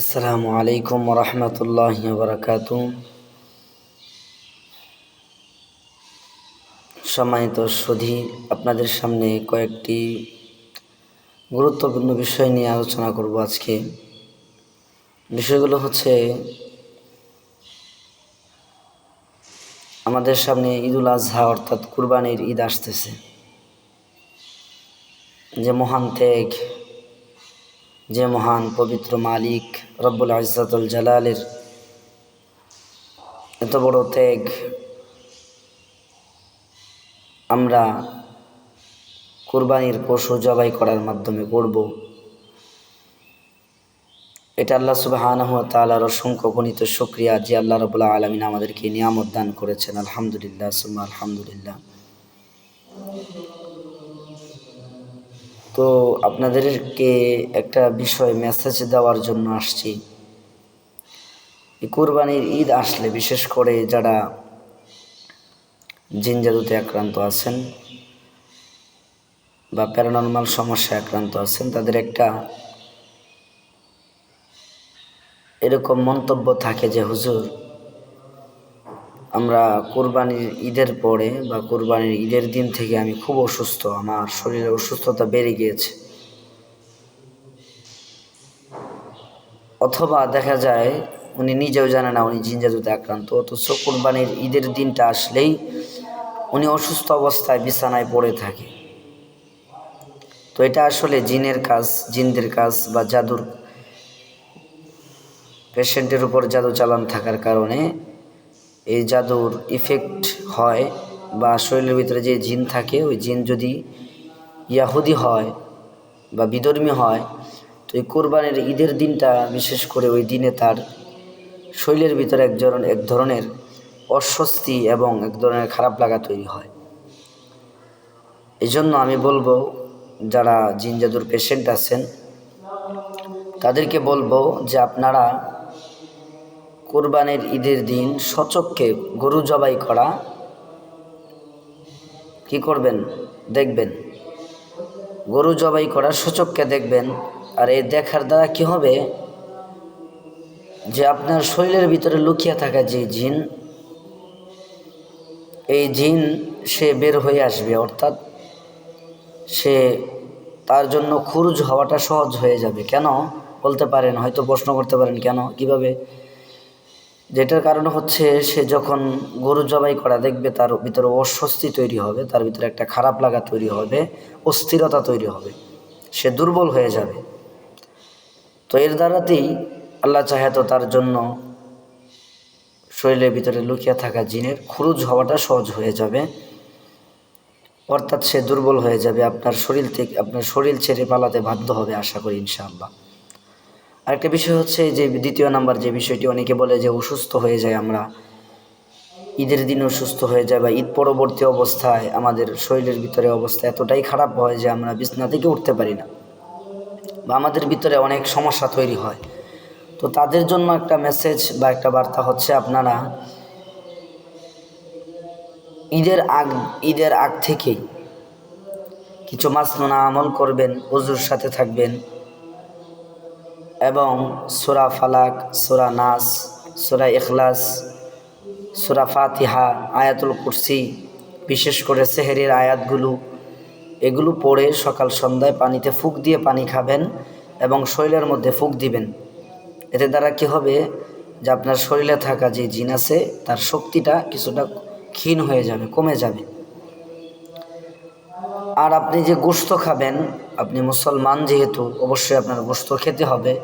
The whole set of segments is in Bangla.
আসসালামু আলাইকুম রহমতুল্লাহ বরকাত সম্মানিত সুধী, আপনাদের সামনে কয়েকটি গুরুত্বপূর্ণ বিষয় নিয়ে আলোচনা করব আজকে। বিষয়গুলো হচ্ছে, আমাদের সামনে ঈদুল আজহা অর্থাৎ কুরবানির ঈদ আসতেছে। যে মহান ত্যাগ যে মহান পবিত্র মালিক রব্বুল আজাতুল জালালের এত বড় ত্যাগ আমরা কোরবানির পশু জবাই করার মাধ্যমে করব। এটা আল্লাহ সুবাহানহ তালার অসংখ্য গণিত শুক্রিয়া যে আল্লাহ রবুল্লাহ আলমিন আমাদেরকে নিয়ামত দান করেছেন। আলহামদুলিল্লাহ, সুম্মা আলহামদুলিল্লাহ। তো আপনাদেরকে একটা বিষয় মেসেজ দেওয়ার জন্য আসছি। কোরবানির ঈদ আসলে বিশেষ করে যারা জিনজাদুতে আক্রান্ত আছেন বা প্যারানর্মাল সমস্যায় আক্রান্ত আছেন, তাদের একটা এরকম মন্তব্য থাকে যে, হুজুর আমরা কোরবানির ঈদের পরে বা কোরবানির ঈদের দিন থেকে আমি খুব অসুস্থ, আমার শরীরে অসুস্থতা বেড়ে গিয়েছে। অথবা দেখা যায় উনি নিজেও জানে না, উনি জিনজাদুতে আক্রান্ত, অথচ কোরবানির ঈদের দিনটা আসলেই উনি অসুস্থ অবস্থায় বিছানায় পড়ে থাকে। তো এটা আসলে জিনের কাজ, জিনদের কাজ বা জাদুর, পেশেন্টের উপর জাদু চালান থাকার কারণে এই জাদুর ইফেক্ট হয় বা শরীরের ভিতরে যে জিন থাকে, ওই জিন যদি ইয়াহুদি হয় বা বিধর্মী হয়, তো এই কোরবানির ঈদের দিনটা বিশেষ করে ওই দিনে তার শরীরের ভিতরে এক ধরনের এক ধরনের অস্বস্তি এবং এক ধরনের খারাপ লাগা তৈরি হয়। এই জন্য আমি বলব, যারা জিন জাদুর পেশেন্ট আছেন, তাদেরকে বলব যে আপনারা কোরবানের ঈদের দিন সচককে গরু জবাই করা। কি করবেন? দেখবেন। গরু জবাই করা সূচককে দেখবেন। আর এই দেখার দ্বারা কি হবে? যে আপনার শরীরের ভিতরে লুকিয়ে থাকা যে জিন, এই জিন সে বের হয়ে আসবে, অর্থাৎ সে তার জন্য খুরুজ হওয়াটা সহজ হয়ে যাবে। কেন? বলতে পারেন, হয়তো প্রশ্ন করতে পারেন, কেন? কীভাবে? যেটার কারণ হচ্ছে সে যখন গরু জবাই করা দেখবে তার ভিতরে অস্বস্তি তৈরি হবে, তার ভিতরে একটা খারাপ লাগা তৈরি হবে, অস্থিরতা তৈরি হবে, সে দুর্বল হয়ে যাবে। তো এর দ্বারাতেই আল্লাহ চাহে তো তার জন্য শরীরের ভিতরে লুকিয়ে থাকা জিনের খুরুজ হওয়াটা সহজ হয়ে যাবে। অর্থাৎ সে দুর্বল হয়ে যাবে, আপনার শরীর থেকে, আপনার শরীর ছেড়ে পালাতে বাধ্য হবে, আশা করি, ইনশাআল্লাহ। আরেকটা বিষয় হচ্ছে যে দ্বিতীয় নাম্বার যে বিষয়টি অনেকে বলে যে অসুস্থ হয়ে যায় আমরা। ঈদের দিন অসুস্থ হয়ে যায় বা ঈদ পরবর্তী অবস্থায় আমাদের শরীরের ভিতরে অবস্থা এতটাই খারাপ হয় যে আমরা বিছনা থেকে উঠতে পারি না। বা আমাদের ভিতরে অনেক সমস্যা তৈরি হয়। তো তাদের জন্য একটা মেসেজ বা একটা বার্তা হচ্ছে আপনারা, ঈদের আগ ঈদের আগ থেকেই কিছু মাসনুনা আমল করবেন অজুর সাথে থাকবেন। এবং সুরা ফালাক, সুরা নাস, সুরা এখলাস সুরা ফাতিহা, আয়াতুল কুরসি, বিশেষ করে সেহেরির আয়াতগুলো, এগুলো পড়ে সকাল সন্ধ্যায় পানিতে ফুক দিয়ে পানি খাবেন এবং শরীরের মধ্যে ফুক দিবেন। এতে দ্বারা কি হবে? যে আপনার শরীরে থাকা যে জিন আছে, তার শক্তিটা কিছুটা ক্ষীণ হয়ে যাবে, কমে যাবে। আর আপনি যে গোস্ত খাবেন, আপনি মুসলমান যেহেতু, অবশ্যই আপনার গোস্ত খেতে হবে।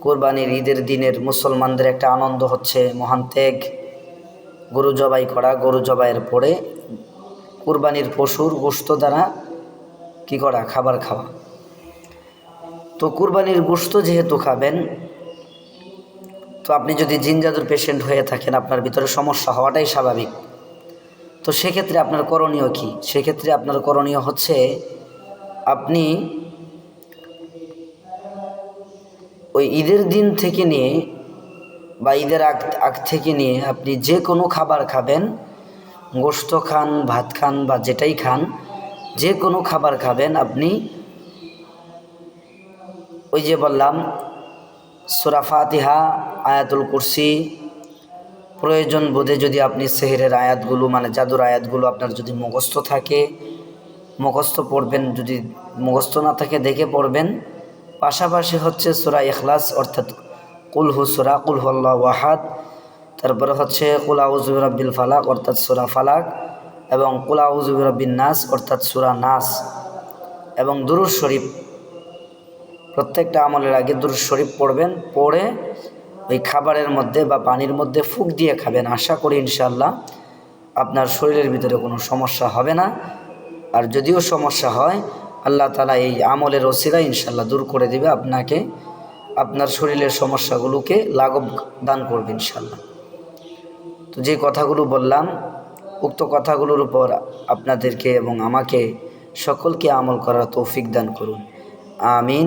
কোরবানির ঈদের দিনের মুসলমানদের একটা আনন্দ হচ্ছে, মহান ত্যাগ, গরু জবাই করা, গরু জবাইয়ের পরে কোরবানির পশুর গোস্ত দ্বারা কি করা? খাবার খাওয়া। তো কোরবানির গোস্ত যেহেতু খাবেন, তো আপনি যদি জিনজাদুর পেশেন্ট হয়ে থাকেন, আপনার ভিতরে সমস্যা হওয়াটাই স্বাভাবিক। তো সেক্ষেত্রে আপনার করণীয় কি? সেক্ষেত্রে আপনার করণীয় হচ্ছে আপনি ওই ঈদের দিন থেকে নিয়ে বা ঈদের আগ আগ থেকে নিয়ে আপনি যে কোনো খাবার খাবেন গোস্ত খান, ভাত খান বা যেটাই খান, যে কোনো খাবার খাবেন আপনি। ওই যে বললাম, সুরা ফাতিহা, আয়াতুল কুরসি প্রয়োজন বোধে যদি আপনি সেহেরের আয়াতগুলো মানে জাদুর আয়াতগুলো আপনার যদি মুখস্থ থাকে, মুখস্থ পড়বেন, যদি মুখস্থ না থাকে দেখে পড়বেন। পাশাপাশি হচ্ছে সুরা ইখলাস, অর্থাৎ কুলহু সুরা কুলহু ওয়াহাদ তারপরে হচ্ছে কুলাউজুবিরাব্বিল ফালাক, অর্থাৎ সুরা ফালাক, এবং কুলাউজুবিরাব্বিন নাস, অর্থাৎ সুরা নাস। এবং দুরুজ শরীফ, প্রত্যেকটা আমলের আগে দুরুজ শরীফ পড়বেন, পড়ে ওই খাবারের মধ্যে বা পানির মধ্যে ফুক দিয়ে খাবেন। আশা করি ইনশাল্লাহ আপনার শরীরের ভিতরে কোনো সমস্যা হবে না। আর যদিও সমস্যা হয়, আল্লাহ তালা এই আমলের ওসিরা ইনশাল্লাহ দূর করে দেবে আপনাকে। আপনার শরীরের সমস্যাগুলোকে লাঘব দান করবে ইনশাল্লাহ তো যে কথাগুলো বললাম, উক্ত কথাগুলোর উপর আপনাদেরকে এবং আমাকে সকলকে আমল করার তৌফিক দান করুন। আমিন।